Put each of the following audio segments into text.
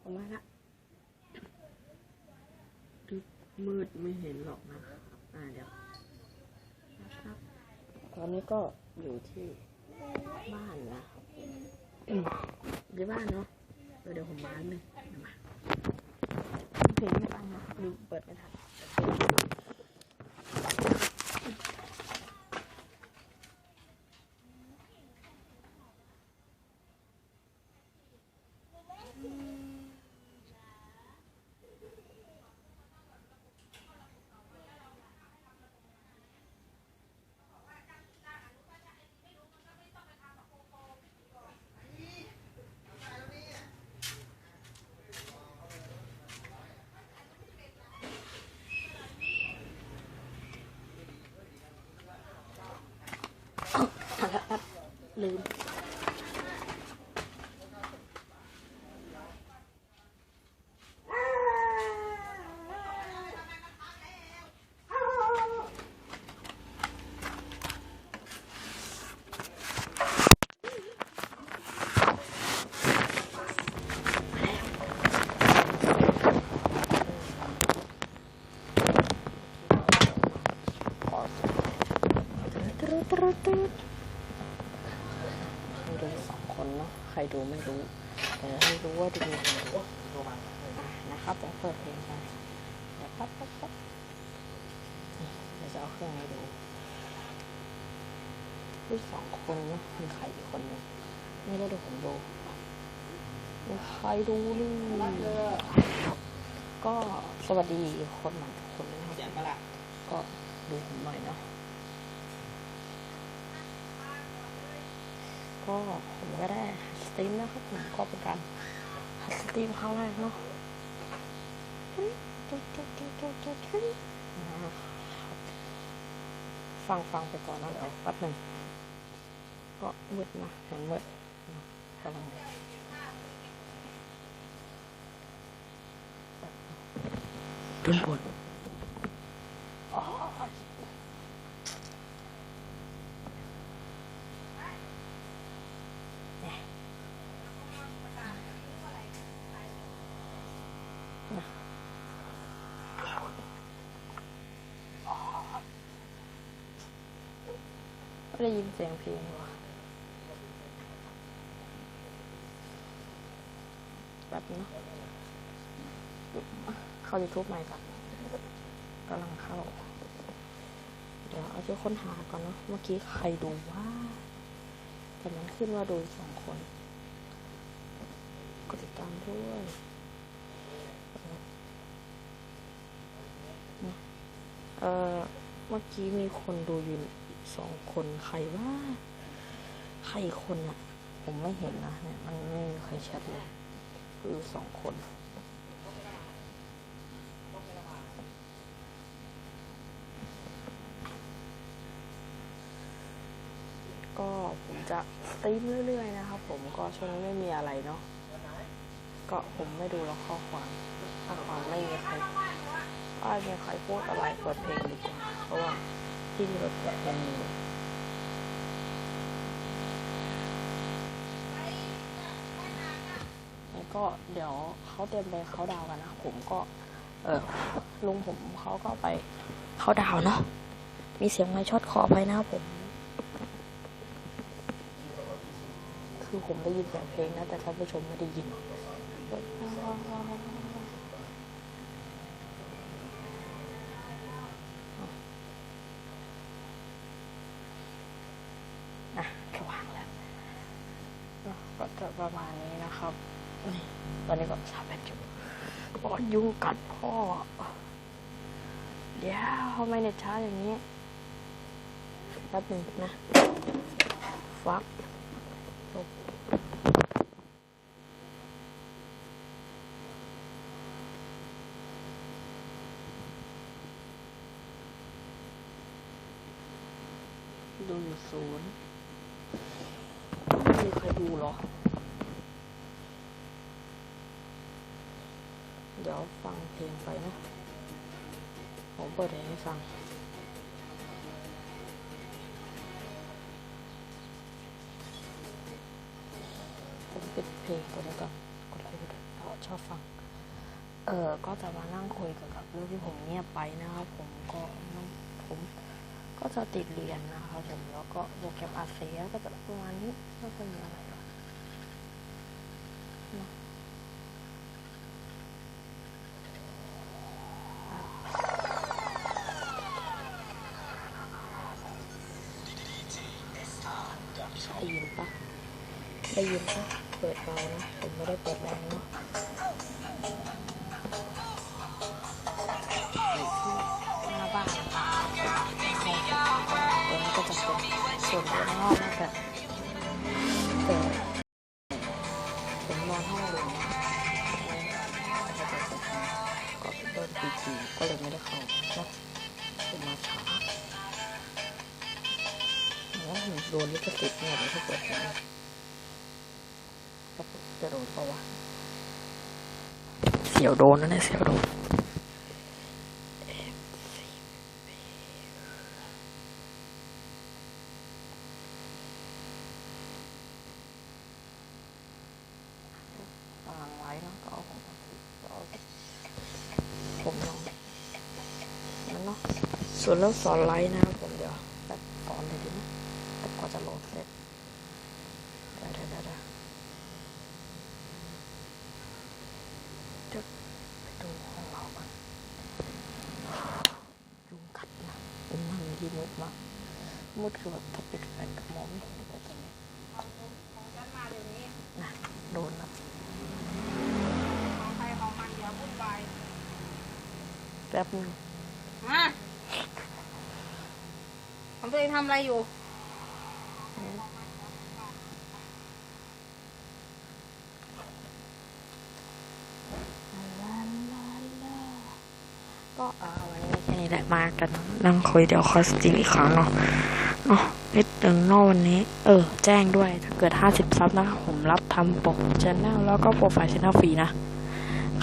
ออกมาละดึกมืดไม่เห็นหรอกนะ อ่าเดี๋ยวนะครับ ตอนนี้ก็อยู่ที่บ้านนะอยู่บ้านเนาะ เดี๋ยวผมมาหนึ่งมาเพลงไม่ฟังนะดูเปิดกันดา ลืมขอตรึดตรึดตรึด ให้ดูสองคนเนาะใครดูไม่รู้แต่ให้รู้ว่าดูอะนะครับเดี๋ยวเปิดเพลงไปเดี๋ยวปั๊บปั๊บปั๊บเดี๋ยวจะเอาเครื่องให้ดูดูสองคนเนาะมีใครอีกคนนึงไม่ได้ดูผมดูใครดูเลยก็สวัสดีคนใหม่ทุกคนนะครับเสียงปะล่ะก็ดูผมหน่อยเนาะ ก็ผมก็ได้หัดสตรีมนะครับผมก็เป็นการหัดสตรีมครั้งแรกเนาะนะครับฟังฟังไปก่อนนะเดี๋ยวแป๊บหนึ่งก็มืดนะเห็นมืดนะกำลังด้านบนอ๋อ ไม่ได้ยินเสียงเพลงว่ะแบบนี้เข้า YouTube ใหม่ก่อนกำลังเข้า เดี๋ยวเอาจะค้นหาก่อนเนาะเมื่อกี้ใครดูว่า แต่มันขึ้นว่าดูสองคนกดติดตามด้วยนะเออเมื่อกี้มีคนดูอยู่ สองคนใครว่าใครคนอะผมไม่เห็นนะเนี่ยมันไม่มีใครแชทเลยคือสองคนก็ผมจะตีมเรื่อยๆนะครับผมก็ช่วงนี้ไม่มีอะไรเนาะก็ผมไม่ดูแล้วข้อความข้อความไม่มีใครไม่มีใครพูดอะไรเปิดเพลงดีกว่า ที่นี่เราเปิดเพลงอยู่แล้วก็เดี๋ยวเขาเตรียมไปเขาดาวกันนะผมก็ เออลุงผมเขาก็ไปเขาดาวเนาะมีเสียงไม้ช็อตขอไปนะผม คือผมได้ยินเสียงเพลงนะแต่ท่านผู้ชมไม่ได้ยิน อะสว่างแล้วก็จะ ประมาณนี้นะครับนี่ตอนนี้ก็ชาแบบอยู่บอดยุงกัดพ่อ เดี๋ยวทำไมเน็ตช้าอย่างนี้แป๊บหนึ่งนะ ฟักดูอยู่ศูนย์ไม่มีใครดูหรอ เดี๋ ยวฟังเพลงไปนะ ผมเปิดเพลงให้ฟังผมปิดเพลงก่อนแล้วกันกดไลค์ไปด้วยเพราะชอบฟัง เออก็จะมานั่งคุยเกี่ยวกับเรื่องที่ผมเงียบไปนะครับ ผมก็นั่งผมก็จะติดเรียนนะครับผมแล้วก็โปรแกรมอาเซียก็จะประมาณนี้ไม่ค่อยมีอะไรหรอกเนอะ ได้ยินปะได้ยินปะเปิดเบานะ ผมไม่ได้เปิดแรงเนาะหน้าบ้านตรงนี้ก็จะเป็นส่วนด้านนอกนะแบบแต่ผมนอนห้องเรียนะก็เป็นต้นปีจีก็เลยไม่ได้เข้าเนาะผมมาช้า โดนลิขสิทธิ์เนี่ยเดี๋ยวถ้าเกิดผมจะโดนปะวะเสียวโดนนะเนี่ยเสียวโดนวางไว้แล้วก็เอาของมาติดแล้วเอาผมลองนั่นเนาะส่วนเรื่องสอนไลน์นะครับผมเดี๋ยวแบบสอนเลยดีไหมแต่กว่าจะโหลดเสร็จได้ได้ได้ได้เดี๋ยวไปดูของเรากันยุงกัดนะเป็นมันที่มุดมาก มุดคือแบบถ้าปิดไฟก็มองไม่เห็นเลยตอนนี้นะโดนแล้วของใครของมันอย่าวุ่นวายแป๊บนึงมาของตัวเองทำอะไรอยู่ก็เอาวันนี้แค่นี้แหละมากันนั่งคุยเดี๋ยวคอสตรีมอีกครั้งเนาะ อ๋อนิดหนึ่งเนอกวันนี้ เออ แจ้งด้วย ถ้าเกิด 50 ซับนะครับผมรับทำปกชแนลแล้วก็โปรไฟล์ชแนลฟรีนะ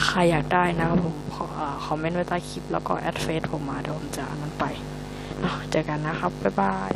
ใครอยากได้นะครับผมขอคอมเมนต์ไว้ใต้คลิป แล้วก็แอดเฟซผมมาเดี๋ยวผมจะอันนั้นไปเจอกันนะครับ บ๊ายบาย